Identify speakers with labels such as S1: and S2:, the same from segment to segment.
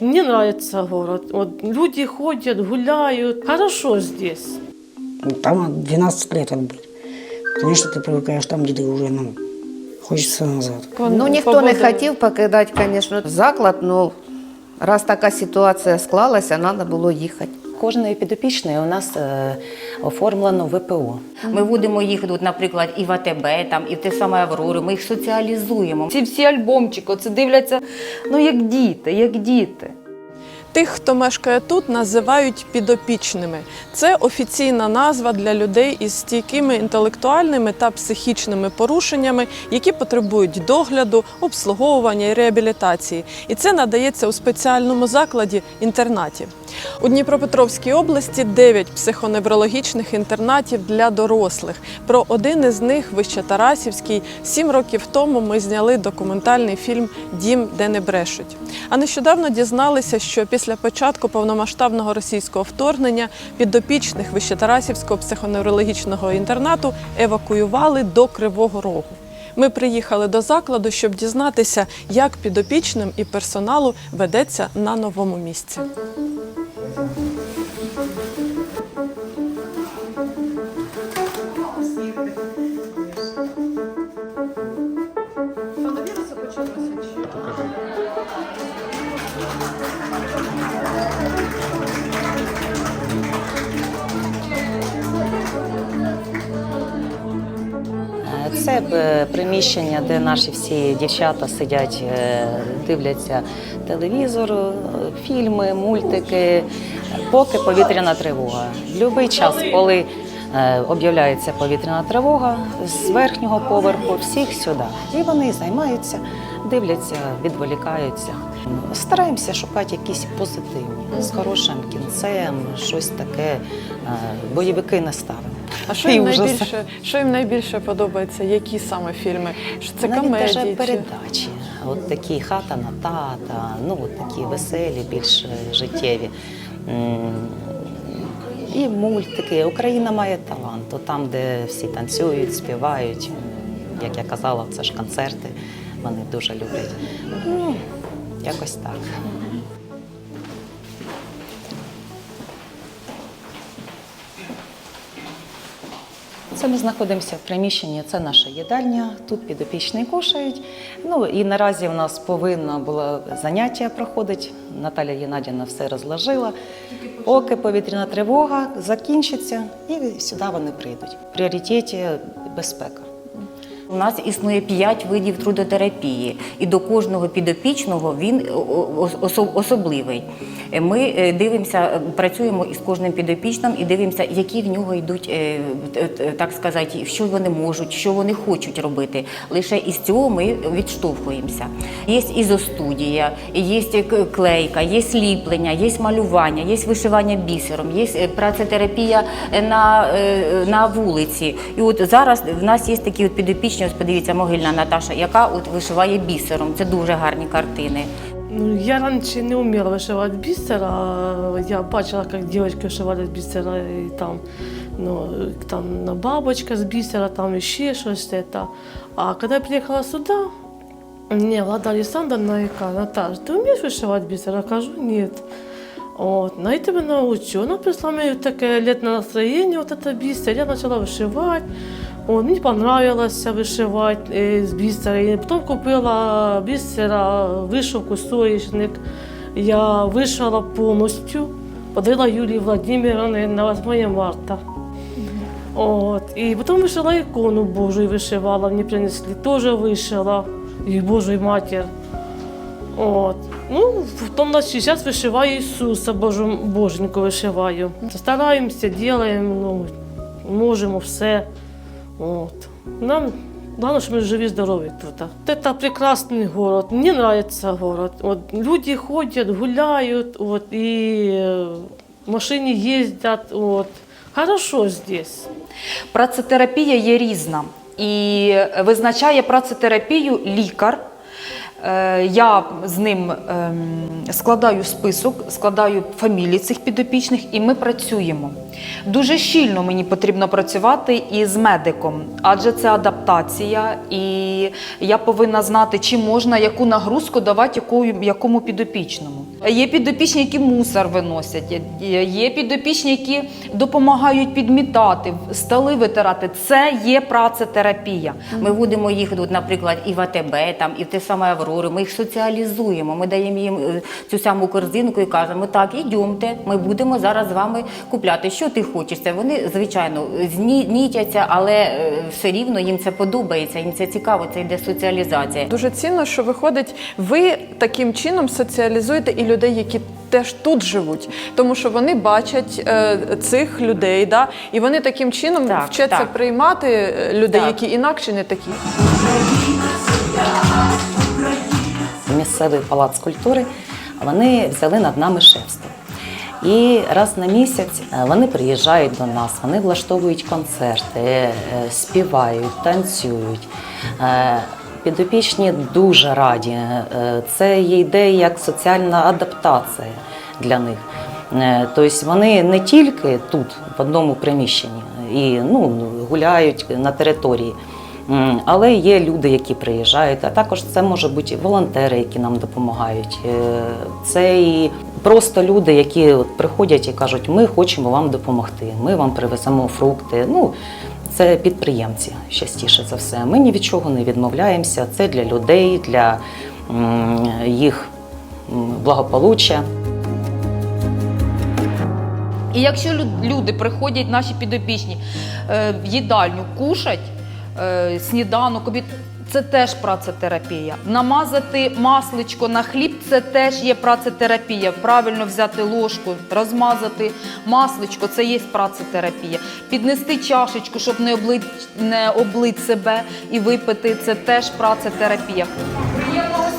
S1: Мне нравится город. Вот люди ходят, гуляют. Хорошо здесь.
S2: Ну, Там 12 лет отбыть. Конечно, ты привыкаешь там, где ты уже, ну, хочется назад.
S3: Ну, ніхто не хотів покидати, звісно, заклад, ну, раз така ситуація склалася, треба було їхати.
S4: Кожної підопічної у нас е, оформлено ВПО.
S5: Ми водимо їх, от, наприклад, і в АТБ, там, і в те саме Аврору, ми їх соціалізуємо.
S6: Ці всі альбомчики, оце дивляться, ну як діти, як діти.
S7: Тих, хто мешкає тут, називають підопічними. Це офіційна назва для людей із стійкими інтелектуальними та психічними порушеннями, які потребують догляду, обслуговування і реабілітації. І це надається у спеціальному закладі інтернаті. У Дніпропетровській області 9 психоневрологічних інтернатів для дорослих. Про один із них, вище Тарасівський, сім років тому ми зняли документальний фільм Дім, де не брешуть. А нещодавно дізналися, що після початку повномасштабного російського вторгнення підопічних Вищетарасівського психоневрологічного інтернату евакуювали до Кривого Рогу. Ми приїхали до закладу, щоб дізнатися, як підопічним і персоналу ведеться на новому місці.
S4: Е, приміщення, де наші всі дівчата сидять, е, дивляться телевізор, фільми, мультики, поки повітряна тривога. Будь-який час, коли е, об'являється повітряна тривога, з верхнього поверху всіх сюди. І вони займаються, дивляться, відволікаються. Стараємося шукати якісь позитивні, з хорошим кінцем, щось таке. Бойовики не ставимо.
S7: А що їм найбільше, що їм найбільше подобається? Які саме фільми? Що це
S4: Навіть
S7: комедії? чи-
S4: передачі. От такі хата на тата, ну от такі веселі, більш е, життєві. І мультики. Україна має талант. От Там, де всі танцюють, співають. Як я казала, це ж концерти. Вони дуже люблять. Ну, якось так. Це ми знаходимося в приміщенні, це наша їдальня. Тут підопічні кушають. Ну і наразі у нас повинно було заняття проходить. Наталя Єнадіна все розложила. Поки повітряна тривога закінчиться, і сюди вони прийдуть. В пріоритеті безпека.
S5: У нас існує п'ять видів трудотерапії, і до кожного підопічного він осо- особливий. Е, Ми е, дивимося, е, працюємо із кожним підопічним і дивимося, які в нього йдуть, е, так сказати, що вони можуть, що вони хочуть робити. Лише із цього ми відштовхуємося. Є ізостудія, є клейка, є ліплення, є малювання, є вишивання бісером, є е, працетерапія е, на, е, на вулиці. І от зараз в нас є такі от підопічні, ось подивіться, могильна Наташа, яка от вишиває бісером. Це дуже гарні картини.
S1: Ну, я раньше не умела вышивать бисер, а я бачила, как девочки вышивали с бисера, и там, ну, там на бабочка с бисера, там еще что-то это. А когда я приехала сюда, мне Влада Александровна и говорит, Наташа, ты умеешь вышивать бисер? Я кажу, нет. Вот, на это меня научу. Она прислала мне такое летное настроение, вот это бисер. Я начала вышивать. Вот, мне понравилось вышивать э, с бисера. И потом купила бисера, вышивку, соечник. Я вышила полностью. Подарила Юлии Владимировне на 8 марта. Вот. И потом вышила икону Божию, вышивала, мне принесли, тоже вышила, и Божию Матерь. От. Ну, потом сейчас вышиваю Иисуса, Божу, Боженьку вишиваю. Стараємося, робимо, ну, можемо все. От. Нам Главное, что мы живы, здоровы тут. Вот Это прекрасный город. Мне нравится город. Вот люди ходят, гуляют, вот, и э, машины ездят. Вот. Хорошо здесь.
S6: Працетерапія є різна і визначає працетерапію лікар. Е, Я з ним ем, складаю список, складаю фамілії цих підопічних, і ми працюємо. Дуже щільно мені потрібно працювати із медиком, адже це адаптація, і я повинна знати, чи можна яку нагрузку давати якому підопічному. Є підопічні, які мусор виносять, є- підопічні, які допомагають підмітати, столи витирати. Це є працетерапія.
S5: Ми водимо їх, наприклад, і в АТБ, там, і в те саме Аврори. Ми їх соціалізуємо. Ми даємо їм е, цю саму корзинку і кажемо, так, ідемте, ми будемо зараз з вами купляти. Що ти хочеш? Вони, звичайно, зні- нітяться, але е, все рівно їм це подобається, їм це цікаво, це йде соціалізація.
S7: Дуже цінно, що виходить, ви таким чином соціалізуєте і людей, які теж тут живуть, тому що вони бачать е, цих людей, да, і вони таким чином
S5: Так,
S7: вчаться
S5: так.
S7: приймати е, людей,
S5: Так.
S7: які інакше не такі.
S4: Місцевий палац культури, вони взяли над нами шефство. І раз на місяць е, вони приїжджають до нас, вони влаштовують концерти, е, співають, танцюють. Е, Підопічні дуже раді. Це йде як соціальна адаптація для них. Тобто вони не тільки тут, в одному приміщенні, і ну, гуляють на території. Але є люди, які приїжджають, а також це може бути волонтери, які нам допомагають. Е, Це і просто люди, які приходять і кажуть, ми хочемо вам допомогти, ми вам привеземо фрукти. Ну, це підприємці частіше за все. Ми ні від чого не відмовляємося. Це для людей, для їх благополуччя.
S6: І якщо люди приходять, наші підопічні, е, їдальню кушать сніданок, обід, це теж працетерапія. Намазати масличко на хліб це теж є працетерапія. Правильно взяти ложку, розмазати масличко це є працетерапія. Піднести чашечку, щоб не облить, не облить себе і випити це теж працетерапія.
S8: У нас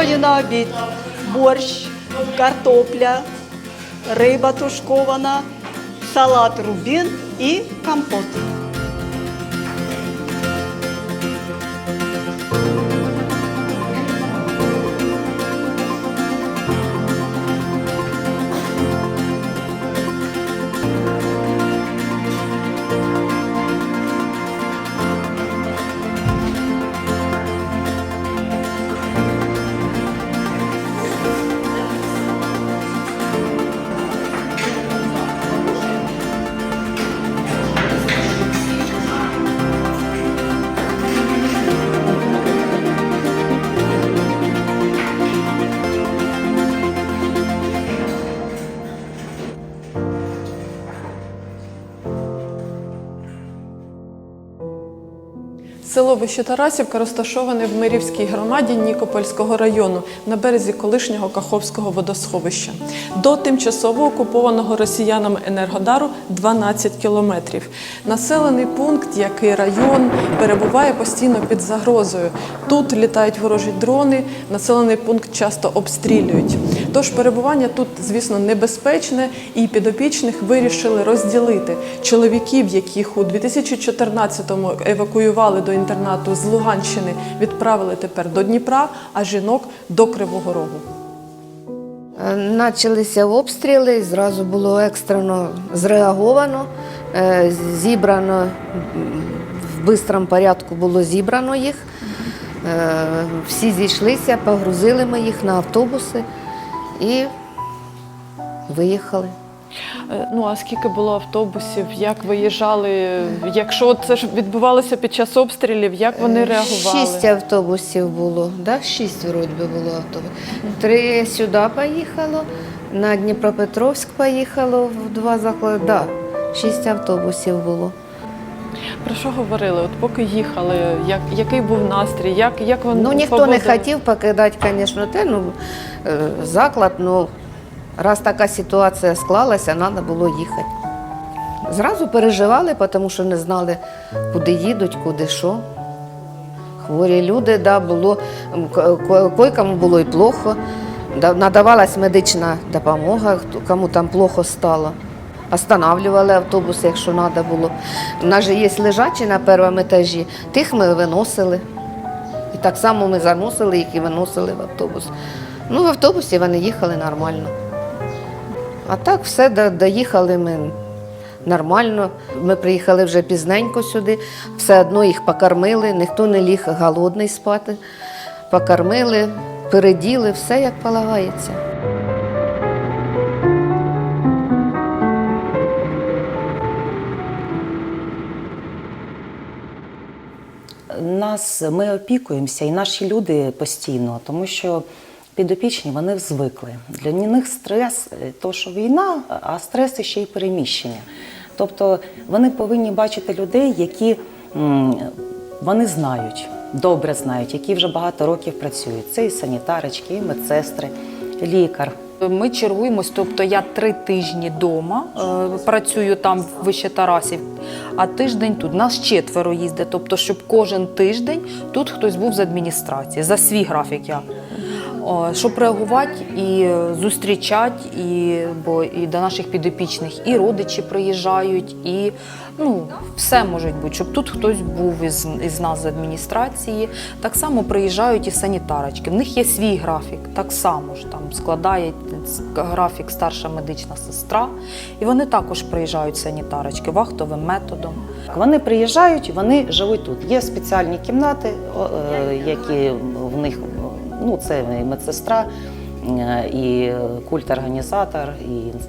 S8: сьогодні на обід борщ, картопля, риба тушкована, салат рубін і компот.
S7: Село Вищетарасівка розташоване в Мирівській громаді Нікопольського району на березі колишнього Каховського водосховища. До тимчасово окупованого росіянами Енергодару 12 кілометрів. Населений пункт, як і район, перебуває постійно під загрозою. Тут літають ворожі дрони, населений пункт часто обстрілюють. Тож перебування тут, звісно, небезпечне, і підопічних вирішили розділити чоловіків, яких у 2014-му евакуювали до інтернату з Луганщини, відправили тепер до Дніпра, а жінок до Кривого Рогу.
S3: Е, Началися обстріли, зразу було екстрено зреаговано, е, зібрано в швидкому порядку було зібрано їх. Е, Всі зійшлися, погрузили ми їх на автобуси і виїхали.
S7: Е, Ну а скільки було автобусів? Як виїжджали? Якщо це ж відбувалося під час обстрілів, як вони реагували?
S3: Шість автобусів було, да? шість вроді би було автобусів. Три сюди поїхало, на Дніпропетровськ поїхало в два заклади. Да, шість автобусів було.
S7: Про що говорили? От поки їхали, як, який був настрій? Як, як вони
S3: Ну, ніхто не хотів покидати, звісно, те, ну, е, заклад, ну, раз така ситуація склалася, треба було їхати. Зразу переживали, тому що не знали, куди їдуть, куди що. Хворі люди, да, було, м, ко- ко- койкому було і плохо. Да, надавалась медична допомога, кому там плохо стало. Останавливали автобус, якщо треба було. У нас же є лежачі на першому етажі, тих ми виносили. І так само ми заносили їх і виносили в автобус. Ну, в автобусі вони їхали нормально. А так все доїхали ми нормально. Ми приїхали вже пізненько сюди, все одно їх покормили, ніхто не ліг голодний спати. Покормили, переділи, все як полагається.
S4: Нас ми опікуємося, і наші люди постійно, тому що підопічні вони звикли. Для них стрес, е, то що війна, а стрес ще й переміщення. Тобто вони повинні бачити людей, які вони знають, добре знають, які вже багато років працюють. Це і санітарочки, і медсестри, лікар.
S6: Ми чергуємось, тобто я три тижні вдома е, працюю там вище Тарасів, а тиждень тут. Нас четверо їздить, тобто, щоб кожен тиждень тут хтось був з адміністрації, за свій графік я. Щоб реагувати і зустрічати, і, бо і до наших підопічних і родичі приїжджають, і ну, все може бути, щоб тут хтось був із, із нас з адміністрації. Так само приїжджають і санітарочки. В них є свій графік, так само ж там складає графік старша медична сестра. І вони також приїжджають санітарочки вахтовим методом.
S4: Вони приїжджають, вони живуть тут. Є спеціальні кімнати, е, які в них ну це і медсестра, е, і культ-організатор,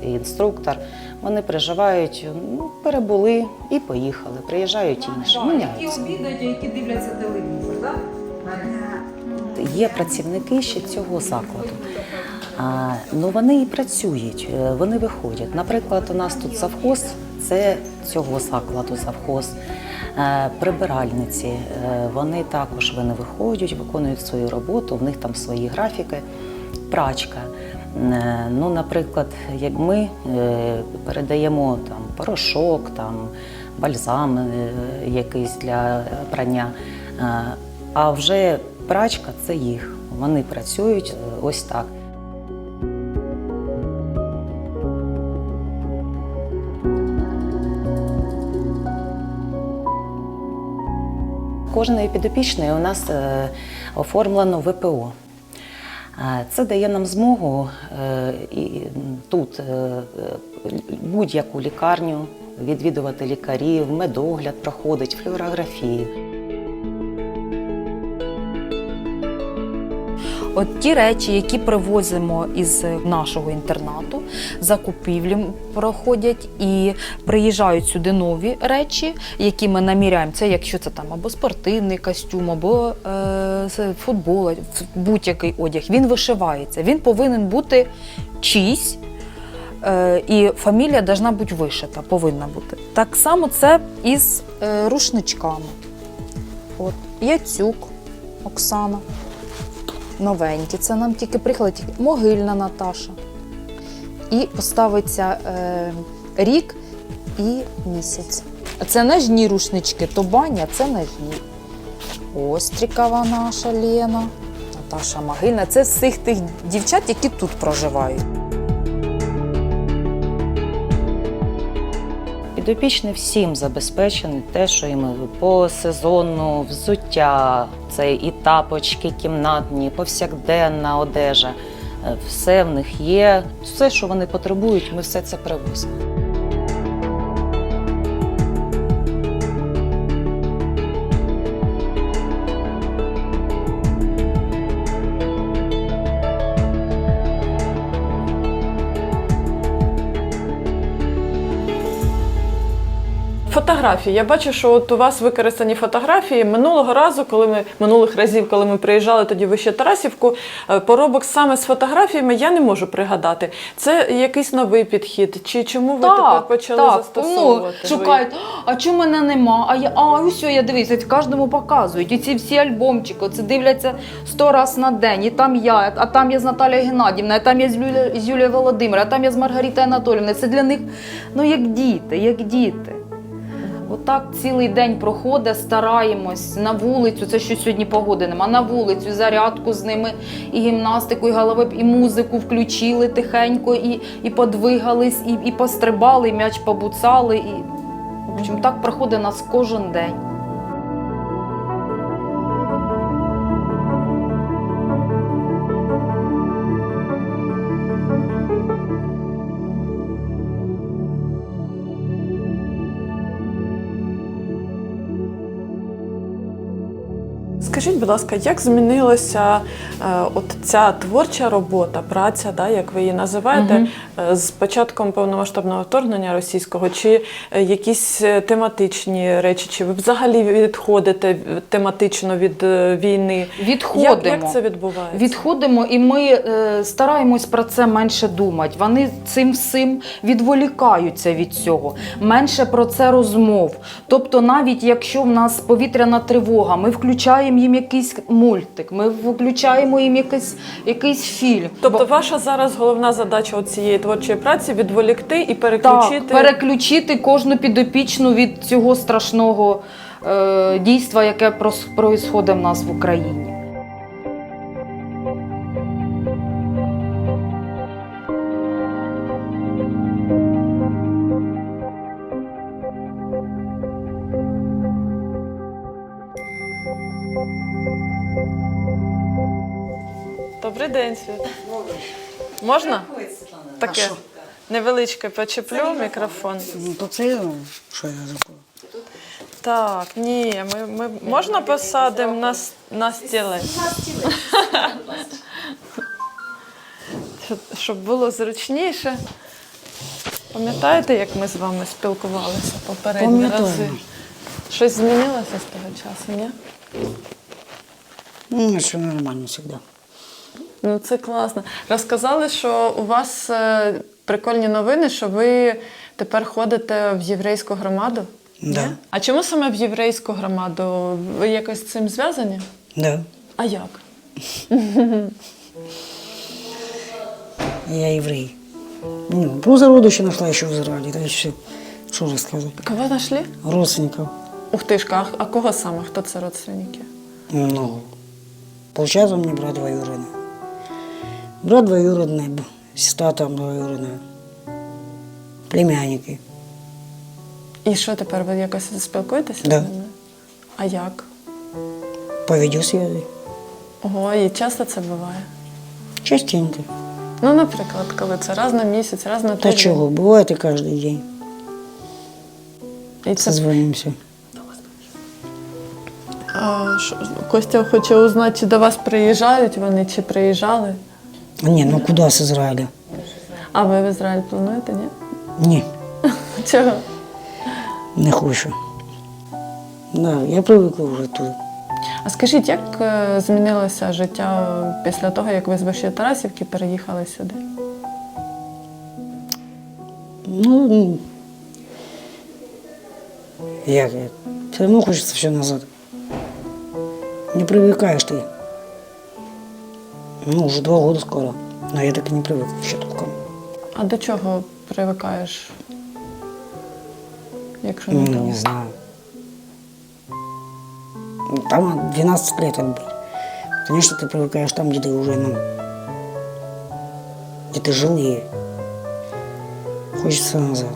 S4: і інструктор. Вони проживають, ну, перебули і поїхали. Приїжджають інші. Міняються.
S6: обідають, які дивляться телевізор. Так?
S4: Є працівники ще цього закладу. А, ну вони і працюють, е, вони виходять. Наприклад, у нас тут завхоз, це цього закладу завхоз. Е, Прибиральниці, е, вони також вони виходять, виконують свою роботу, в них там свої графіки. Прачка. Е, Ну, наприклад, як ми передаємо там порошок, там бальзам якийсь для прання. А вже прачка це їх. Вони працюють ось так. Кожної підопічної у нас е, оформлено ВПО. Е, Це дає нам змогу е, і тут будь-яку лікарню відвідувати лікарів, медогляд проходить, флюорографії.
S6: От ті речі, які привозимо із нашого інтернату, закупівлі проходять і приїжджають сюди нові речі, які ми наміряємо. Це якщо це там або спортивний костюм, або е, футбол, будь-який одяг. Він вишивається. Він повинен бути чийсь. Е, і фамілія повинна бути вишита, повинна бути. Так само це із е, рушничками. От, Яцюк, Оксана новенькі. Це нам тільки приїхали, тільки могильна Наташа. І поставиться е, рік і місяць. Це ножні рушнички, то баня, це ножні. Острікова наша Лена, Наташа Могильна. Це з всіх тих дівчат, які тут проживають.
S4: Підопічний всім забезпечений те, що їм по сезону, взуття, це і тапочки кімнатні, повсякденна одежа. Е, Все в них є. Все, що вони потребують, ми все це привозимо.
S7: Фотографії. Я бачу, що от у вас використані фотографії минулого разу, коли ми минулих разів, коли ми приїжджали тоді в ще Тарасівку, е, поробок саме з фотографіями я не можу пригадати. Це якийсь новий підхід? Чи чому ви тепер почали застосовувати?
S6: Ну, шукають, а чому мене нема? А я а ось я дивися, кожному показують. І ці всі альбомчики, це дивляться сто раз на день. І там я, а там я з Наталією Геннадівною, а там я з Юлією, з Юлією Володимиром, а там я з Маргаритою Анатоліївною. Це для них ну як діти, як діти. Отак цілий день проходить, стараємось на вулицю. Це що сьогодні погоди нема. На вулицю, зарядку з ними, і гімнастику, і голови, і музику включили тихенько, і, і подвигались, і, і пострибали, і м'яч побуцали. І, в общем, так проходить нас кожен день.
S7: Будь ласка, як змінилася е, от ця творча робота, праця, да, як ви її називаєте, е, з початком повномасштабного вторгнення російського? Чи е, якісь е, тематичні речі, чи ви взагалі відходите тематично від війни?
S6: Відходимо.
S7: Як, як це відбувається?
S6: Відходимо і ми е, стараємось про це менше думати. Вони цим всім відволікаються від цього, менше про це розмов. Тобто, навіть якщо в нас повітряна тривога, ми включаємо їм якийсь мультик, ми включаємо їм якийсь, якийсь фільм.
S7: Тобто
S6: Бо-
S7: ваша зараз головна задача от цієї творчої праці відволікти і переключити.
S6: так, переключити кожну підопічну від цього страшного е, дійства, яке прос- в нас в Україні.
S7: Добрий день, Світ. Можна? Таке невеличке почеплю мікрофон.
S2: Ну, то це, що я такое?
S7: Так, ні, ми, ми можна посадимо на, с- на стілець? Щоб, щоб було зручніше. Пам'ятаєте, як ми з вами спілкувалися попередні
S2: Пам'ятаю.
S7: рази? Щось змінилося з того часу, ні?
S2: Ну, все нормально завжди.
S7: Ну, це класно. Розказали, що у вас е, прикольні новини, що ви тепер ходите в єврейську громаду.
S2: Да.
S7: А чому саме в єврейську громаду? Ви якось з цим зв'язані?
S2: Да.
S7: А як?
S2: Я еврей. Ну, по зародище нашла еще в Израиле, это все. Что рассказать?
S7: Кого знайшли?
S2: Родственников.
S7: Ух ти ж, а, а кого саме? Хто це родственники?
S2: Ну, получается, он мне брат двоюродный. Брат двоюродный, б- сестра там двоюродная. Племянники.
S7: І що тепер? Ви якось спілкуєтеся
S2: Да.
S7: з ними? А як?
S2: По видеосвязи.
S7: Ого, і часто це буває?
S2: Частенько.
S7: Ну, наприклад, коли це раз на місяць, раз на
S2: Да
S7: тиждень.
S2: чего, бывает и каждый день.
S7: І це
S2: Созвонимся.
S7: А, що, Костя хоче узнати, чи до вас приїжджають вони, чи приїжджали.
S2: Не, ну куда с Израиля?
S7: А ви в Ізраїль плануєте, ні?
S2: Не,
S7: Чого?
S2: не хочу. Да, я привыкла уже тут.
S7: А скажіть, як е, змінилося життя після того, як ви з Вищої Тарасівки переїхали сюди?
S2: Ну, м, як, як. Все равно хочется все назад. Не привыкаешь ты. Ну, уже два года скоро. Но я так и не привык еще толком.
S7: А до чого привикаєш? Якщо не
S2: Ну,
S7: того?
S2: не знаю. Ну, Там 12 лет отбыть. Конечно, ты привыкаешь там, где ты уже, ну, где ты жил и хочется назад.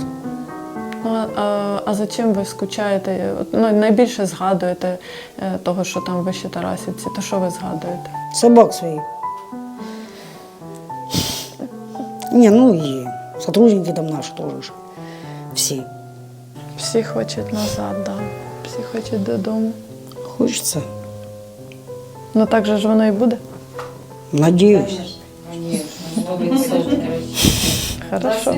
S7: Ну, а, а, а за чим ви скучаєте? От, Ну, найбільше згадуєте е, того, що там в Вищій Тарасівці, то що ви згадуєте?
S2: Собак своих. Не, ну и сотрудники там наши тоже. ж. Все.
S7: Всі хочуть назад, да. Всі хочуть додому.
S2: Хочется.
S7: Ну так же ж воно і буде.
S2: Надеюсь.
S7: Хорошо.